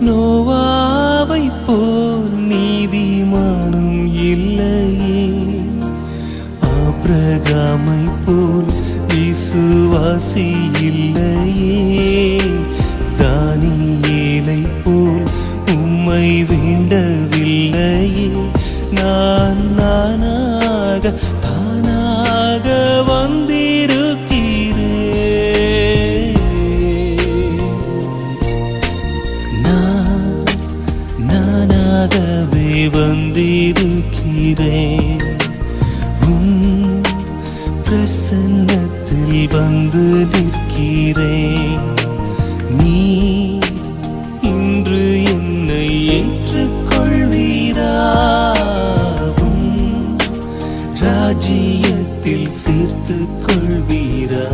நோவாவை போல் நீதிமானம் இல்லையே. ஆபிரகாமை போல் விசுவாசி இல்லையே. தானியேலை போல் உம்மை வேண்டவில்லையே. நான் நானாக உனக்காகவே வந்திருக்கிறேன். உன் பிரசன்னத்தில் வந்து நிற்கிறேன். நீ இன்று என்னை ஏற்றுக்கொள்வீராவும் ராஜ்யத்தில் சேர்த்து கொள்வீரா